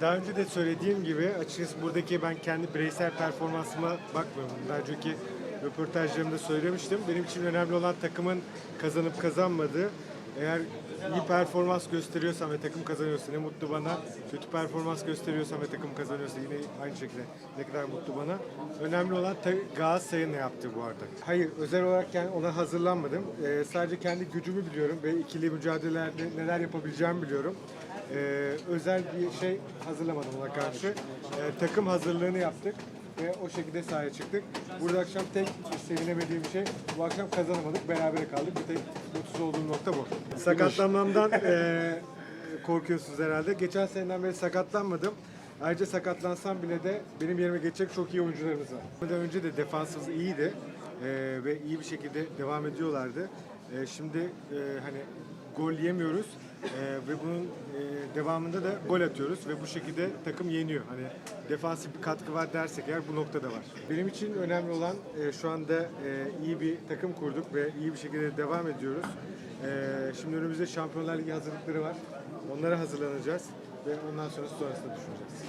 daha önce de söylediğim gibi açıkçası buradaki ben kendi bireysel performansıma bakmıyorum. Daha önceki röportajlarımda söylemiştim. Benim için önemli olan takımın kazanıp kazanmadığı. Eğer iyi performans gösteriyorsam ve takım kazanıyorsa ne mutlu bana. Kötü performans gösteriyorsam ve takım kazanıyorsa yine aynı şekilde ne kadar mutlu bana. Önemli olan ta- Galatasaray'ın ne yaptığı bu arada. Hayır özel olarak yani ona hazırlanmadım. Ee, sadece kendi gücümü biliyorum ve ikili mücadelelerde neler yapabileceğimi biliyorum. Ee, özel bir şey hazırlamadım ona karşı. Ee, takım hazırlığını yaptık ve o şekilde sahaya çıktık. Burada akşam tek sevinemediğim şey bu akşam kazanamadık, berabere kaldık. Bir tek mutsuz olduğum nokta bu. Sakatlanmamdan eee, korkuyorsunuz herhalde. Geçen seneden beri sakatlanmadım. Ayrıca sakatlansam bile de benim yerime geçecek çok iyi oyuncularımız var. Bundan önce de defansımız iyiydi eee, ve iyi bir şekilde devam ediyorlardı. Eee, şimdi eee, hani gol yemiyoruz Eee, ve bunun eee, devamında da gol atıyoruz ve bu şekilde takım yeniyor. Hani defansif bir katkı var dersek eğer bu noktada var. Benim için önemli olan eee, şu anda eee, iyi bir takım kurduk ve iyi bir şekilde devam ediyoruz. Eee, şimdi önümüzde Şampiyonlar Ligi hazırlıkları var. Onlara hazırlanacağız ve ondan sonra sonrasında düşüneceğiz.